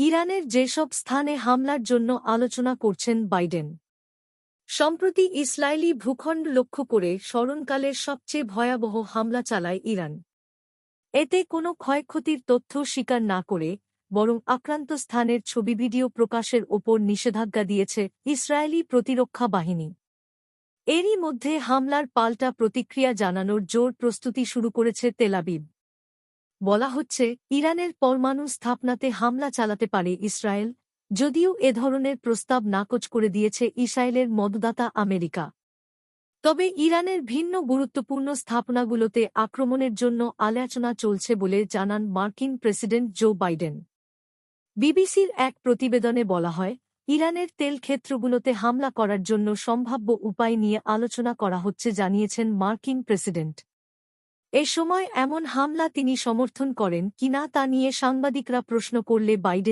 ইরানের যেসব স্থানে হামলার জন্য আলোচনা করছেন বাইডেন। সম্প্রতি ইসরায়েলি ভূখণ্ড লক্ষ্য করে স্মরণকালের সবচেয়ে ভয়াবহ হামলা চালায় ইরান। এতে কোনো ক্ষয়ক্ষতির তথ্য স্বীকার না করে বরং আক্রান্ত স্থানের ছবি ভিডিও প্রকাশের ওপর নিষেধাজ্ঞা দিয়েছে ইসরায়েলি প্রতিরক্ষা বাহিনী। এরই মধ্যে হামলার পাল্টা প্রতিক্রিয়া জানানোর জোর প্রস্তুতি শুরু করেছে তেলাবিব বলা হচ্ছে, ইরানের পরমাণু স্থাপনাতে হামলা চালাতে পারে ইসরায়েল, যদিও এ ধরনের প্রস্তাব নাকচ করে দিয়েছে ইসরায়েলের মদদাতা আমেরিকা। তবে ইরানের ভিন্ন গুরুত্বপূর্ণ স্থাপনাগুলোতে আক্রমণের জন্য আলোচনা চলছে বলে জানান মার্কিন প্রেসিডেন্ট জো বাইডেন। বিবিসির এক প্রতিবেদনে বলা হয়, ইরানের তেল ক্ষেত্রগুলোতে হামলা করার জন্য সম্ভাব্য উপায় নিয়ে আলোচনা করা হচ্ছে, জানিয়েছেন মার্কিন প্রেসিডেন্ট। এ সময় এমন হামলা তিনি সমর্থন করেন কিনা তা নিয়ে সাংবাদিকরা প্রশ্ন করলে বাইডেন